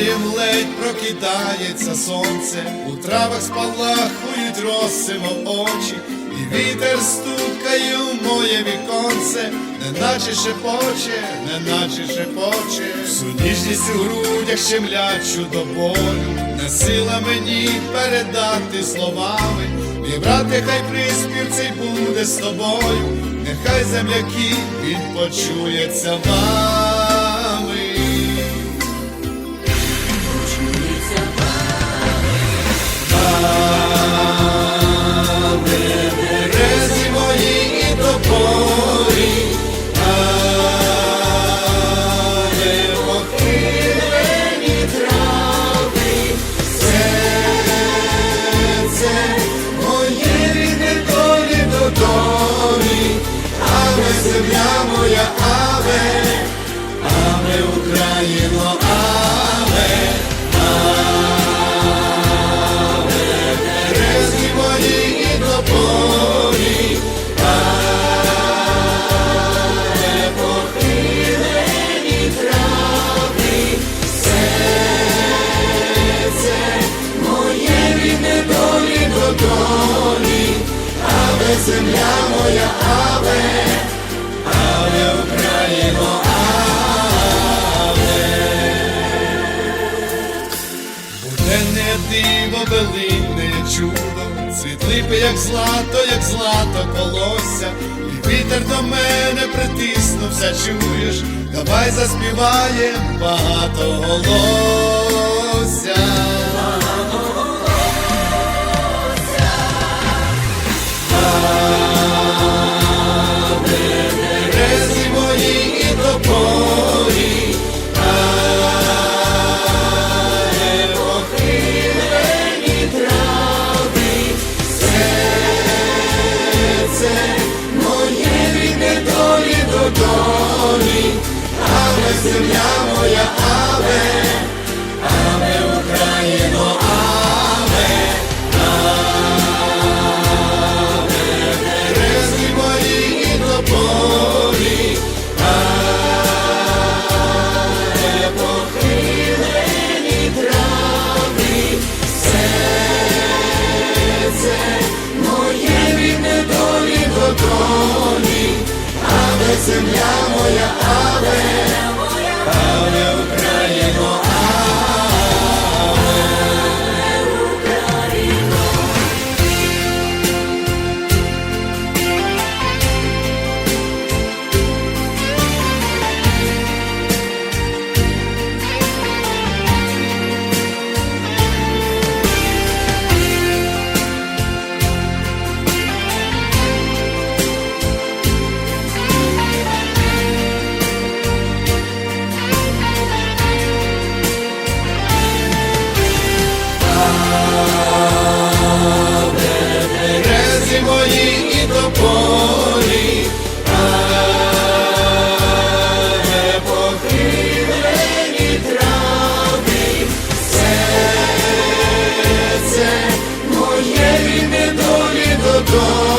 Обрієм ледь прокидається сонце, у травах спалахують роси, мов очі, і вітер стукає у моє віконце, неначе шепоче, неначе шепоче, всю ніжність у грудях щемлячу до болю, не сила мені передати словами, мій брате, хай приспів цей буде з тобою, нехай земляки відпочується вами. Україно, але, березі мої і тополі, але похилені трави, до долі, але земля моя, але, але Буденне диво, велинне чудо, світлипе, як злато, як злато колося, і вітер до мене притиснувся, чуєш, давай заспіваєм багато голося. Земля моя, але, але Україно, але, але березі мої і тополі, але похилені трави, серце моє рідне долі до долі, але земля моя, але, God.